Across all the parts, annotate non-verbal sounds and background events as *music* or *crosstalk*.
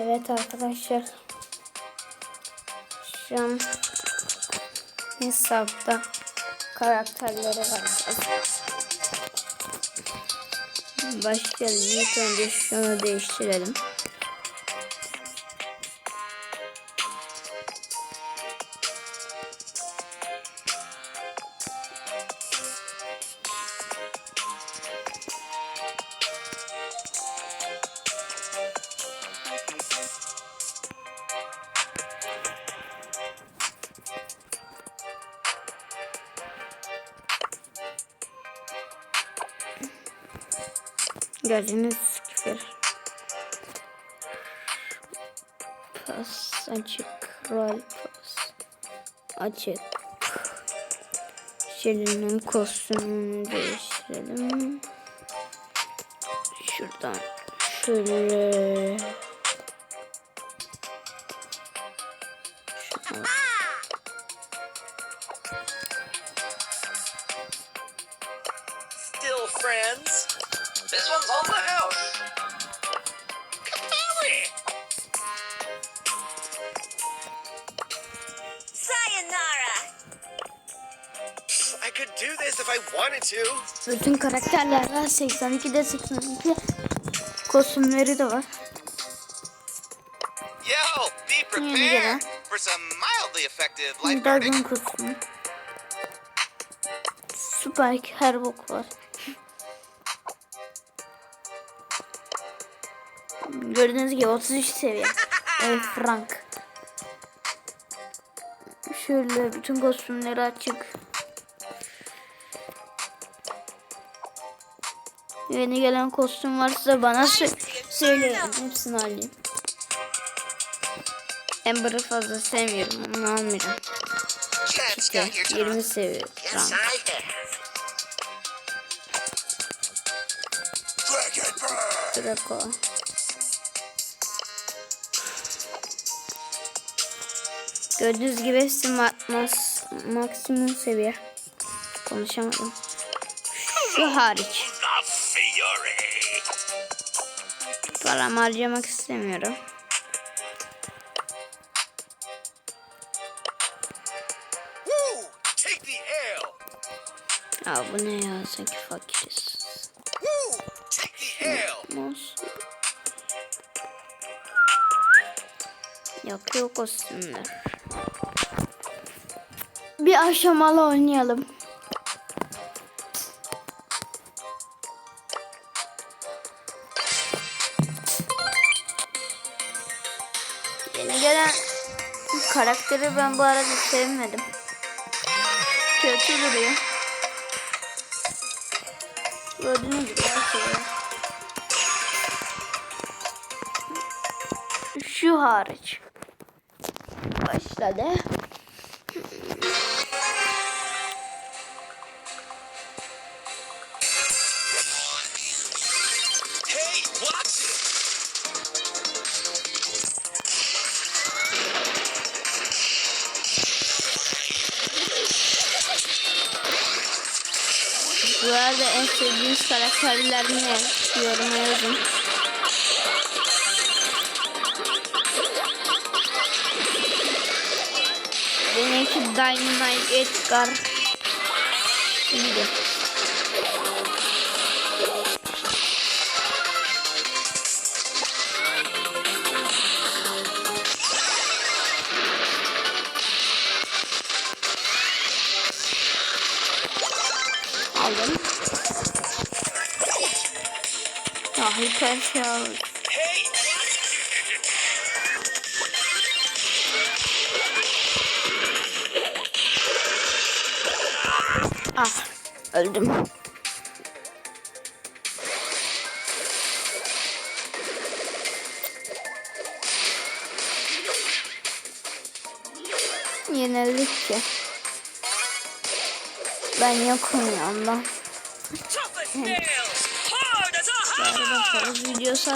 Evet arkadaşlar. Şu an hesapta karakterleri var. Başlayalım. İlk önce şunu değiştirelim. Gördüğünüz küfür. Pas açık. Rol pas. Açık. Şirin'in kostümünü değiştirelim. Şuradan şöyle. Still friends? This one's on the house. Hurry! Sayonara! I could do this if I wanted to. Bütün karakterler var. 82'de 82 kostümleri de var. Yo, be prepared for some mildly effective lifeguarding. Dragon kostümü. Spike her bok var. Gördüğünüz gibi 33 seviye. *laughs* El Frank. Şöyle bütün kostümleri açık. Yeni gelen kostüm varsa bana sö söyleyin. Hepsini alayım. Amber'ı fazla sevmiyorum. Onu almayacağım. İşte got your turn. 20 seviye. Frank. I have. Dragon Bird. Draco. Gördüğünüz gibi hepsi ma mas maksimum seviye. Konuşamadım. Şu hariç. Param harcamak istemiyorum. Aa bu ne ya sanki fakiriz. Olsun. Yakıyor kostümler. Bir aşamalı oynayalım. Yeni gelen karakteri ben bu arada sevmedim. Kötü duruyor. Gördüğünüz gibi her şey. Şu hariç. Başladı. Bu arada en sevdiğiniz karakterler ne? Yoruma yazın. Benimki Dynamite Edgar. İyiydi. Aldım. Ya hiper şey aldım. Ah öldüm. Yenildik ki. Ben yokum ya Allah. Tough as nails! Hard as a Yarın hammer! bakarız videosu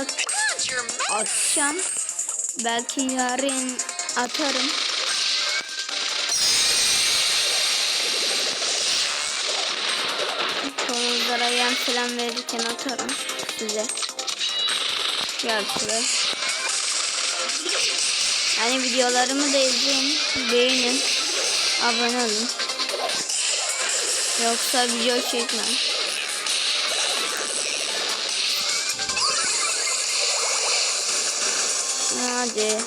atacağım. Belki yarın atarım. Yan falan verirken atarım size. Şuraya. Yani videolarımı da izleyin. Beğenin. Abone olun. Yoksa video çekmem. Hadi.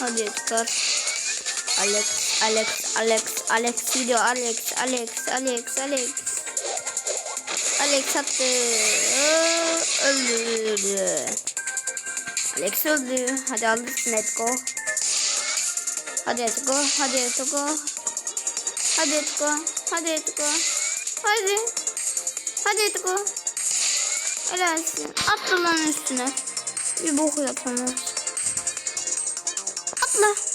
Hadi Edgar. Alex, Alex, Alex, Alex gidiyor. Alex, Alex, Alex, Alex. Alex attı. Aa, Öldü. Alex öldü. Hadi alırsın Edgo. Hadi Edgo. Hadi Edgo. Hadi Edgo. Hadi Edgo. Hadi. Hadi Edgo. Helalsin. Atla lan üstüne. Bir bok yapamaz. Atla.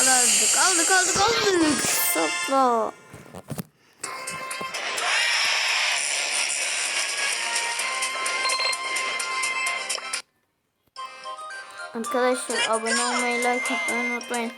Aldık. Aldık aldık aldık. Topla. Arkadaşlar abone olmayı like atmayı unutmayın.